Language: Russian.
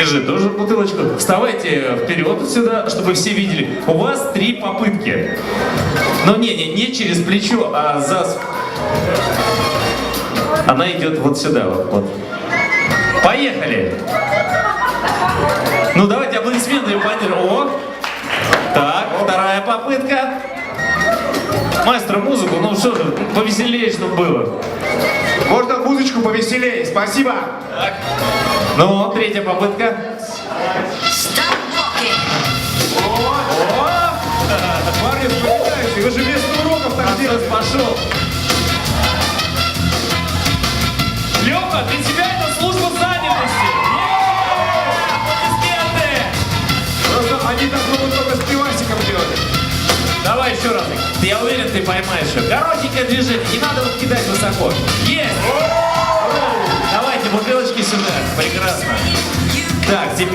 Держи тоже бутылочку. Вставайте вперед сюда, чтобы все видели. У вас три попытки. Но не, не, не через плечо, а за... Она идет вот сюда, вот. вот. Поехали! Ну давайте аплодисменты поддержим. О! Так, вторая попытка. Мастер, музыку, ну что же, повеселее, чтобы было. Можно музычку повеселее, спасибо. Ну, третья попытка. Парни, вспоминайте, вы же вместо уроков так делаете. пошел. Лёха, для тебя это служба занятости. Просто они так могут только с пивасиком делать. Давай еще раз. Я уверен, ты поймаешь ее. Коротенькое движение, не надо вот кидать высоко. Есть! Давайте бутылочки сюда. Прекрасно. Так, теперь...